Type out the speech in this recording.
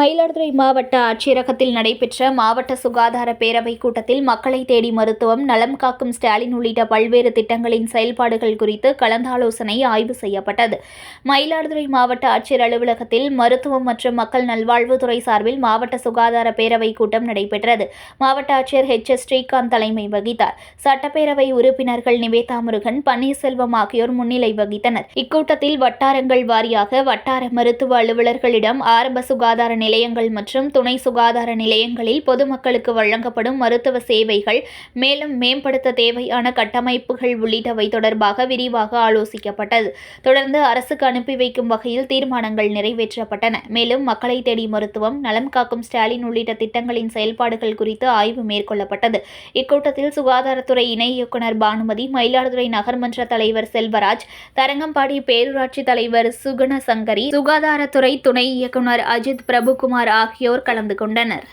மயிலாடுதுறை மாவட்ட ஆட்சியரகத்தில் நடைபெற்ற மாவட்ட சுகாதார பேரவை கூட்டத்தில் மக்களை தேடி மருத்துவம் நலம் காக்கும் ஸ்டாலின் உள்ளிட்ட பல்வேறு திட்டங்களின் செயல்பாடுகள் குறித்து கலந்தாலோசனை ஆய்வு செய்யப்பட்டது. மயிலாடுதுறை மாவட்ட ஆட்சியர் அலுவலகத்தில் மருத்துவம் மற்றும் மக்கள் நல்வாழ்வுத்துறை சார்பில் மாவட்ட சுகாதார பேரவை கூட்டம் நடைபெற்றது. மாவட்ட ஆட்சியர் ஹெச் எஸ். ஸ்ரீகாந்த் தலைமை வகித்தார். சட்டப்பேரவை உறுப்பினர்கள் நிவேதா முருகன் பன்னீர்செல்வம் ஆகியோர் முன்னிலை வகித்தனர். இக்கூட்டத்தில் வட்டாரங்கள் வாரியாக வட்டார மருத்துவ அலுவலர்களிடம் ஆரம்ப சுகாதார நிலையங்கள் மற்றும் துணை சுகாதார நிலையங்களில் பொதுமக்களுக்கு வழங்கப்படும் மருத்துவ சேவைகள் மேலும் மேம்படுத்த தேவையான கட்டமைப்புகள் உள்ளிட்டவை தொடர்பாக விரிவாக ஆலோசிக்கப்பட்டது. தொடர்ந்து அரசுக்கு அனுப்பி வைக்கும் வகையில் தீர்மானங்கள் நிறைவேற்றப்பட்டன. மேலும் மக்களை தேடி மருத்துவம் நலம் காக்கும் ஸ்டாலின் உள்ளிட்ட திட்டங்களின் செயல்பாடுகள் குறித்து ஆய்வு மேற்கொள்ளப்பட்டது. இக்கூட்டத்தில் சுகாதாரத்துறை இணை இயக்குநர் பானுமதி மயிலாடுதுறை நகர்மன்ற தலைவர் செல்வராஜ் தரங்கம்பாடி பேரூராட்சி தலைவர் சுகுண சங்கரி சுகாதாரத்துறை துணை இயக்குநர் அஜித் பிரபு பிரபுகுமார் ஆகியோர் கலந்து கொண்டனர்.